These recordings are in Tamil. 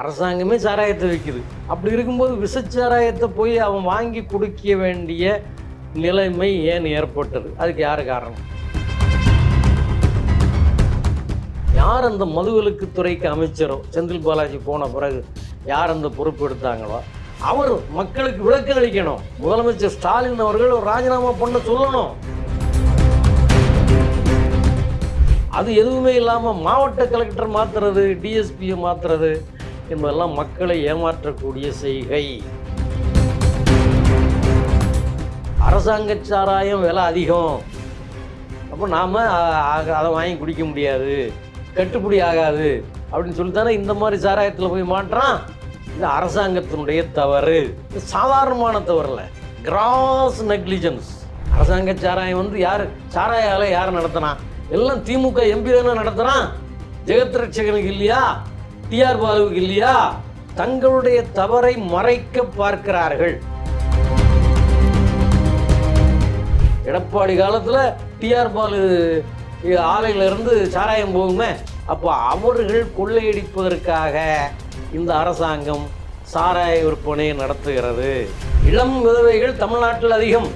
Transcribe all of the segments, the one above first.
அரசாங்கமே சாராயத்தை வைக்குது. அப்படி இருக்கும்போது விஷச்சாராயத்தை போய் அவன் வாங்கி குடிக்க வேண்டிய நிலைமை ஏன் ஏற்பட்டது? அதுக்கு யார் காரணம்? யார் அந்த மதுவிலக்கு துறைக்கு அமைச்சரோ? செந்தில் பாலாஜி போன பிறகு யார் அந்த பொறுப்பு எடுத்தாங்களோ? அவர் மக்களுக்கு விளக்கம் அளிக்கணும். முதலமைச்சர் ஸ்டாலின் அவர்கள் ஒரு ராஜினாமா பண்ண சொல்லணும். அது எதுவுமே இல்லாமல் மாவட்ட கலெக்டர் மாற்றுறது டிஎஸ்பியை மாற்றுறது என்பதெல்லாம் மக்களை ஏமாற்றக்கூடிய செய்கை. அரசாங்க சாராயம் விலை அதிகம். அப்போ நாம் அதை வாங்கி குடிக்க முடியாது. கட்டுப்படி ஆகாது. அப்படின்னு சொல்லி தானே இந்த மாதிரி சாராயத்தில் போய் மாட்டுறான்? இது அரசாங்கத்தினுடைய தவறு. இது சாதாரணமான தவறில் கிராஸ் நெக்லிஜென்ஸ் அரசாங்க சாராயம் வந்து யார்? சாராயால யார் நடத்தினா எல்லாம் திமுக எம்பி தானே நடத்துகிறான் ஜெகத் ரட்சகனுக்கு இல்லையா? டிஆர் பாலுவுக்கு இல்லையா? தங்களுடைய தவறை மறைக்க பார்க்கிறார்கள். எடப்பாடி காலத்தில் டிஆர் பாலு ஆலையிலிருந்து சாராயம் போகுமே அப்போ அவர்கள் கொள்ளையடிப்பதற்காக இந்த அரசாங்கம் சாராய விற்பனையை நடத்துகிறது. இளம் விதவைகள் தமிழ்நாட்டில் அதிகம்.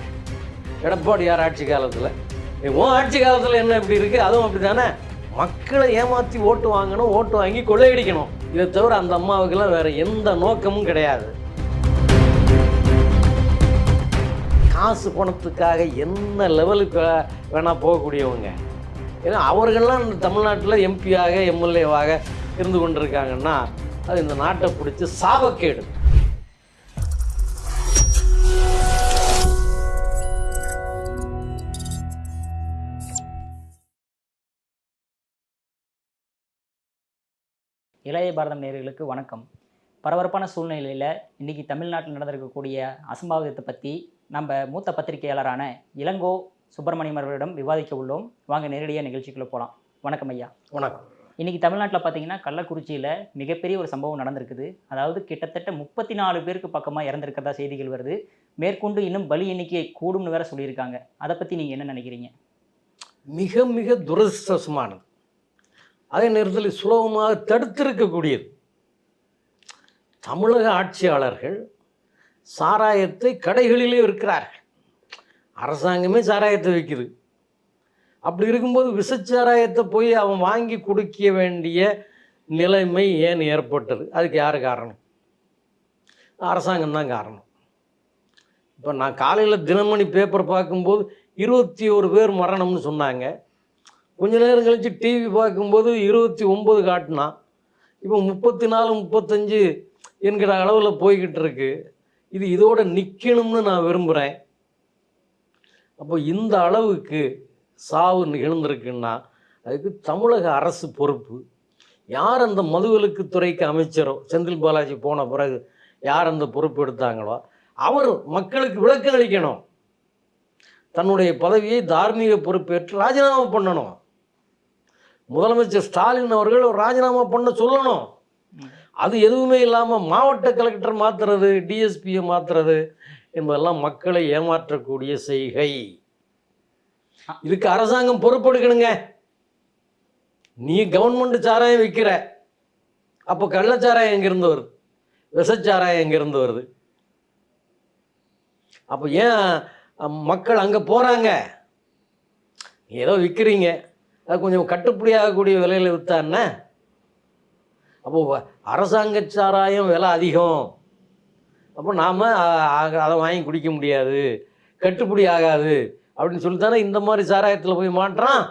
எடப்பாடியார் ஆட்சி காலத்தில். உன் ஆட்சி காலத்தில் என்ன இப்படி இருக்குது அதுவும் அப்படி தானே மக்களை ஏமாற்றி ஓட்டு வாங்கணும் ஓட்டு வாங்கி கொள்ளையடிக்கணும். இதை தவிர அந்த அம்மாவுக்கெல்லாம் வேற எந்த நோக்கமும் கிடையாது. காசு பணத்துக்காக என்ன லெவலுக்கு வேணால் போகக்கூடியவங்க. ஏன்னா அவர்கள்லாம் இந்த தமிழ்நாட்டில் எம்பியாக எம்எல்ஏவாக இருந்து கொண்டிருக்காங்கன்னா அது இந்த நாட்டை பிடிச்சி சாபக்கேடு. இளைய பாரதம் நேயர்களுக்கு வணக்கம். பரபரப்பான சூழ்நிலையில் இன்றைக்கி தமிழ்நாட்டில் நடந்திருக்கக்கூடிய அசம்பாவிதத்தை பற்றி நம்ம மூத்த பத்திரிகையாளரான இளங்கோ சுப்பிரமணியம் அவர்களிடம் விவாதிக்க உள்ளோம். வாங்க நேரடியாக நிகழ்ச்சிக்குள்ளே போகலாம் வணக்கம் ஐயா. வணக்கம். இன்றைக்கி தமிழ்நாட்டில் பார்த்தீங்கன்னா கள்ளக்குறிச்சியில் மிகப்பெரிய ஒரு சம்பவம் நடந்திருக்குது. அதாவது கிட்டத்தட்ட முப்பத்தி நாலு பேருக்கு பக்கமாக இறந்திருக்கிறதா செய்திகள் வருது. மேற்கொண்டு இன்னும் பலி எண்ணிக்கை கூடும்னு வேற சொல்லியிருக்காங்க. அதை பற்றி நீங்கள் என்ன நினைக்கிறீங்க? மிக மிக துரதிருஷ்டவசமானது. அதே நேரத்தில் சுலபமாக தடுத்திருக்கக்கூடியது. தமிழக ஆட்சியாளர்கள் சாராயத்தை கடைகளிலே விற்கிறார்கள். அரசாங்கமே சாராயத்தை விற்கிது. அப்படி இருக்கும்போது விசச்சாராயத்தை போய் அவன் வாங்கி குடிக்க வேண்டிய நிலைமை ஏன் ஏற்பட்டது? அதுக்கு யார் காரணம்? அரசாங்கம் தான் காரணம். இப்போ நான் காலையில் தினமணி பேப்பர் பார்க்கும்போது இருபத்தி ஒரு பேர் மரணம்னு சொன்னாங்க. கொஞ்ச நேரம் கழித்து டிவி பார்க்கும்போது இருபத்தி ஒம்பது காட்டினா இப்போ முப்பத்தி நாலு முப்பத்தஞ்சு என்கிற அளவில் போய்கிட்டு இருக்கு. இது இதோட நிற்கணும்னு நான் விரும்புகிறேன் அப்போ இந்த அளவுக்கு சாவு நிகழ்ந்திருக்குன்னா அதுக்கு தமிழக அரசு பொறுப்பு. யார் அந்த மதுவிலக்கு துறைக்கு அமைச்சரோ செந்தில் பாலாஜி போன பிறகு யார் அந்த பொறுப்பு எடுத்தாங்களோ அவர் மக்களுக்கு விளக்கம் அளிக்கணும் தன்னுடைய பதவியை தார்மீக பொறுப்பேற்று ராஜினாமா பண்ணணும். முதலமைச்சர் ஸ்டாலின் அவர்கள் ஒரு ராஜினாமா பண்ண சொல்லணும். அது எதுவுமே இல்லாமல் மாவட்ட கலெக்டர் மாற்றுறது டிஎஸ்பியை மாற்றுறது என்பதெல்லாம் மக்களை ஏமாற்றக்கூடிய செய்கை. இதுக்கு அரசாங்கம் பொறுப்பெடுக்கணுங்க. நீ கவர்மெண்ட் சாராயம் விற்கிற அப்போ கள்ளச்சாராயம் எங்கேருந்து வருது? விஷச்சாராயம் எங்கேருந்து வருது? அப்போ ஏன் மக்கள் அங்கே போகிறாங்க ஏதோ விற்கிறீங்க அது கொஞ்சம் கட்டுப்படியாகக்கூடிய விலையில் விற்றான்னா என்ன? அப்போது அரசாங்க சாராயம் விலை அதிகம். அப்போ நாம் அதை வாங்கி குடிக்க முடியாது. கட்டுப்படி ஆகாது. அப்படின்னு சொல்லி தானே இந்த மாதிரி சாராயத்தில் போய் மாட்டுறான்.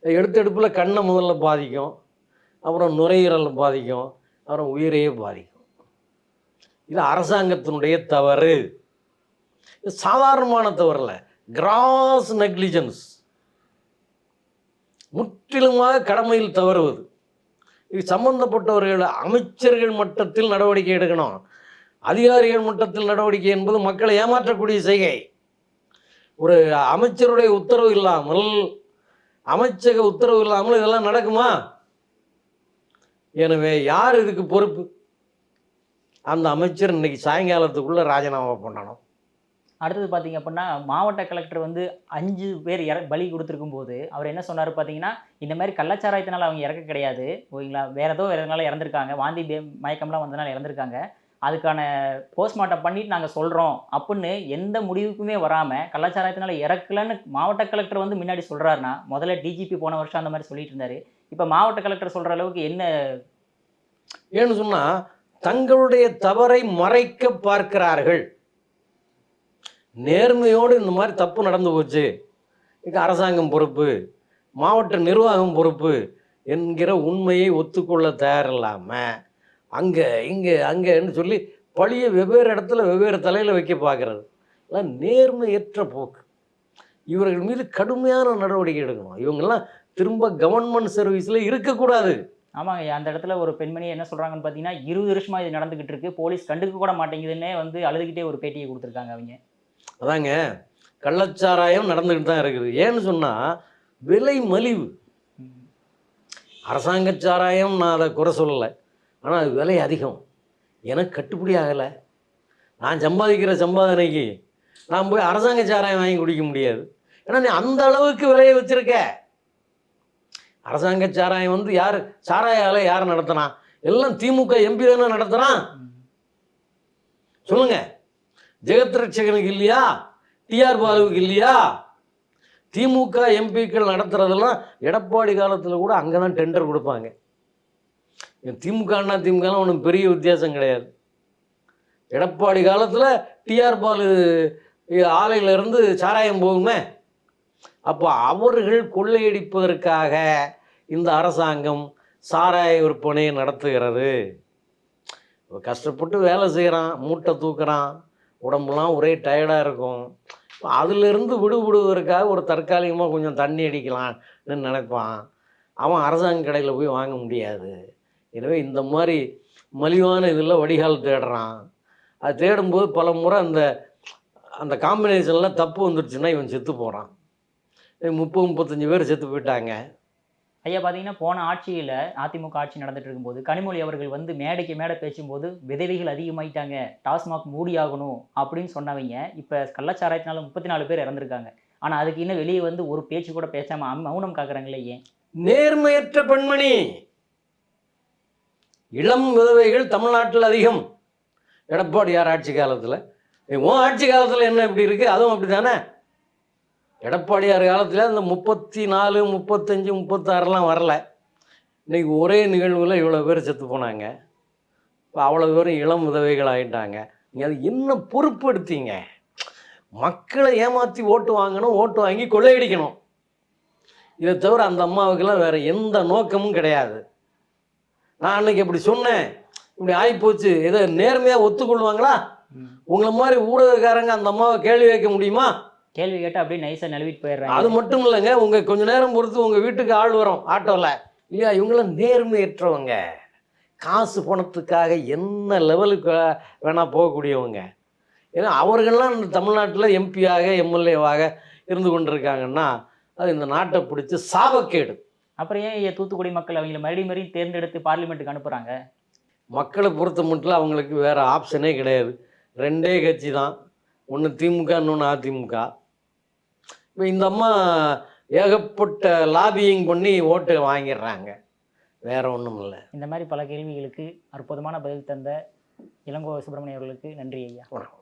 எடுத்தெடுப்பில் கண்ணை முதல்ல பாதிக்கும். அப்புறம் நுரையீரலை பாதிக்கும். அப்புறம் உயிரையே பாதிக்கும். இது அரசாங்கத்தினுடைய தவறு. இது சாதாரணமான தவறில் கிராஸ் நெக்லிஜென்ஸ் முற்றிலுமாக கடமையில் தவறுவது. இது சம்பந்தப்பட்டவர்கள் அமைச்சர்கள் மட்டத்தில் நடவடிக்கை எடுக்கணும். அதிகாரிகள் மட்டத்தில் நடவடிக்கை என்பது மக்களை ஏமாற்றக்கூடிய செய்கை. ஒரு அமைச்சருடைய உத்தரவு இல்லாமல் அமைச்சக உத்தரவு இல்லாமல் இதெல்லாம் நடக்குமா? எனவே யார் இதுக்கு பொறுப்பு? அந்த அமைச்சர் இன்னைக்கு சாயங்காலத்துக்குள்ளே ராஜினாமா பண்ணணும். அடுத்தது பார்த்தீங்க அப்படின்னா மாவட்ட கலெக்டர் வந்து அஞ்சு பேர் இற பலி கொடுத்துருக்கும் போது அவர் என்ன சொன்னார் பார்த்தீங்கன்னா இந்த மாதிரி கள்ளச்சாராயத்தினால அவங்க இறக்க கிடையாது ஓகேங்களா? வேறு ஏதோ வேற எதனால இறந்துருக்காங்க வாந்தி மயக்கம்லாம் வந்தனால இறந்துருக்காங்க அதுக்கான போஸ்ட்மார்ட்டம் பண்ணிட்டு நாங்கள் சொல்கிறோம் அப்படின்னு எந்த முடிவுக்குமே வராமல் கலாச்சாரத்தினால இறக்கலன்னு மாவட்ட கலெக்டர் வந்து முன்னாடி சொல்கிறாருன்னா முதல்ல டிஜிபி போன வருஷம் அந்த மாதிரி சொல்லிட்டு இருந்தார். இப்போ மாவட்ட கலெக்டர் சொல்கிற அளவுக்கு என்ன? ஏன்னு சொன்னால் தங்களுடைய தவறை மறைக்க பார்க்கிறார்கள். நேர்மையோடு இந்த மாதிரி தப்பு நடந்து போச்சு. இதுக்கு அரசாங்கம் பொறுப்பு மாவட்ட நிர்வாகம் பொறுப்பு என்கிற உண்மையை ஒத்துக்கொள்ள தயாரில்லாமல் அங்கே இங்கே அங்கேன்னு சொல்லி பழியை வெவ்வேறு இடத்துல வெவ்வேறு தலையில் வைக்க பார்க்குறது எல்லாம் நேர்மையற்ற போக்கு. இவர்கள் மீது கடுமையான நடவடிக்கை எடுக்கணும். இவங்கெல்லாம் திரும்ப கவர்மெண்ட் சர்வீஸில் இருக்கக்கூடாது. ஆமாங்க அந்த இடத்துல ஒரு பெண்மணி என்ன சொல்கிறாங்கன்னு பார்த்தீங்கன்னா இருபது வருஷமாக இது நடந்துக்கிட்டு இருக்கு. போலீஸ் கண்டுக்க கூட மாட்டேங்குதுன்னே வந்து அழுதுகிட்டே ஒரு பேட்டியை கொடுத்துருக்காங்க அவங்க. அதாங்க கள்ளச்சாராயம் நடந்துக்கிட்டு தான் இருக்குது. ஏன்னு சொன்னால் விலை மலிவு. அரசாங்க சாராயம் நான் அதை குறை சொல்லலை. ஆனால் அது விலை அதிகம். எனக்கு கட்டுப்படி ஆகலை. நான் சம்பாதிக்கிற சம்பாதனைக்கு நான் போய் அரசாங்க சாராயம் வாங்கி குடிக்க முடியாது. ஏன்னா நீ அந்த அளவுக்கு விலையை வச்சுருக்க. அரசாங்க சாராயம் வந்து யார் சாராய ஆலை யார் நடத்தினா? எல்லாம் திமுக எம்பி தானே நடத்துகிறான் சொல்லுங்கள் ஜெகத் ரட்சகனுக்கு இல்லையா? டிஆர் பாலுவுக்கு இல்லையா? திமுக எம்பிக்கள் நடத்துறதெல்லாம் எடப்பாடி காலத்தில் கூட அங்கே தான் டெண்டர் கொடுப்பாங்க திமுக அண்ணா திமுகலாம் ஒன்றும் பெரிய வித்தியாசம் கிடையாது. எடப்பாடி காலத்தில் டிஆர் பாலு ஆலையிலேருந்து சாராயம் போகுமே? அப்போ அவர்கள் கொள்ளையடிப்பதற்காக இந்த அரசாங்கம் சாராய விற்பனையை நடத்துகிறது. கஷ்டப்பட்டு வேலை செய்கிறான் மூட்டை தூக்குறான். உடம்புலாம் ஒரே டயர்டாக இருக்கும். இப்போ அதிலிருந்து விடுபடுவதற்காக ஒரு தற்காலிகமாக கொஞ்சம் தண்ணி அடிக்கலாம்னு நினைப்பான். அவன் அரசாங்க கடையில் போய் வாங்க முடியாது. எனவே இந்த மாதிரி மலிவான இதில் வடிகால் தேடுறான். அது தேடும்போது பல முறை அந்த அந்த காம்பினேஷன்லாம் தப்பு வந்துடுச்சுன்னா இவன் செத்து போகிறான் முப்பது முப்பத்தஞ்சு பேர் செத்து போயிட்டாங்க. ஐயா பார்த்தீங்கன்னா போன ஆட்சியில் அதிமுக ஆட்சி நடந்துட்டு இருக்கும்போது கனிமொழி அவர்கள் வந்து மேடைக்கு மேடை பேசும்போது விதவைகள் அதிகமாயிட்டாங்க டாஸ்மாக் மூடியாகணும் அப்படின்னு சொன்னவங்க இப்போ கள்ளச்சாராயத்தினால முப்பத்தி நாலு பேர் இறந்துருக்காங்க. ஆனால் அதுக்கு இன்னும் வெளியே வந்து ஒரு பேச்சு கூட பேசாமல் மௌனம் காக்குறாங்களே ஏன்? நேர்மையற்ற பெண்மணி! இளம் விதவைகள் தமிழ்நாட்டில் அதிகம். எடப்பாடியார் ஆட்சி காலத்தில். உன் ஆட்சி காலத்தில் என்ன இப்படி இருக்குது அதுவும் அப்படி தானே எடப்பாடியார் காலத்தில் இந்த முப்பத்தி நாலு முப்பத்தஞ்சு முப்பத்தாறுலாம் வரல. இன்னைக்கு ஒரே நிகழ்வில் இவ்வளோ பேர் செத்து போனாங்க. இப்போ அவ்வளோ பேரும் இளம் விதவைகள் ஆகிட்டாங்க நீங்கள் அது என்ன பொறுப்படுத்தீங்க மக்களை ஏமாற்றி ஓட்டு வாங்கணும் ஓட்டு வாங்கி கொள்ளையடிக்கணும். இதை தவிர அந்த அம்மாவுக்கெல்லாம் வேற எந்த நோக்கமும் கிடையாது. நான் அன்னைக்கு இப்படி சொன்னேன். இப்படி ஆகிப்போச்சு ஏதோ நேர்மையாக ஒத்துக்கொள்வாங்களா? உங்களை மாதிரி ஊடகக்காரங்க அந்த அம்மாவை கேள்வி கேட்க முடியுமா? கேள்வி கேட்டு அப்படியே நைஸாக நழுவிட்டு போயிடுறாங்க. அது மட்டும் இல்லைங்க உங்கள் கொஞ்ச நேரம் பொறுத்து உங்கள் வீட்டுக்கு ஆள் வரும் ஆட்டோவில் இல்லையா இவங்களாம் நேர்மையற்றவங்க. காசு பணத்துக்காக என்ன லெவலுக்கு வேணால் போகக்கூடியவங்க. ஏன்னா அவர்கள்லாம் இந்த தமிழ்நாட்டில் எம்பியாக எம்எல்ஏவாக இருந்து கொண்டிருக்காங்கன்னா அது இந்த நாட்டை பிடிச்சி சாபக்கேடு. அப்புறம் ஏன் ஐயா தூத்துக்குடி மக்கள் அவங்கள மறுபடியும் மறுபடியும் தேர்ந்தெடுத்து பார்லிமெண்ட்டுக்கு அனுப்புகிறாங்க மக்களை பொறுத்த மட்டும் அவங்களுக்கு வேறு ஆப்ஷனே கிடையாது. ரெண்டே கட்சி தான். ஒன்று திமுக இன்னொன்று அதிமுக. இந்த அம்மா ஏகப்பட்ட லாபியிங் பண்ணி ஓட்டு வாங்கிடுறாங்க. வேற ஒன்றும் இல்லை. இந்த மாதிரி பல கேள்விகளுக்கு அற்புதமான பதில் தந்த இளங்கோ சுப்பிரமணியம் அவர்களுக்கு நன்றி ஐயா. வணக்கம்.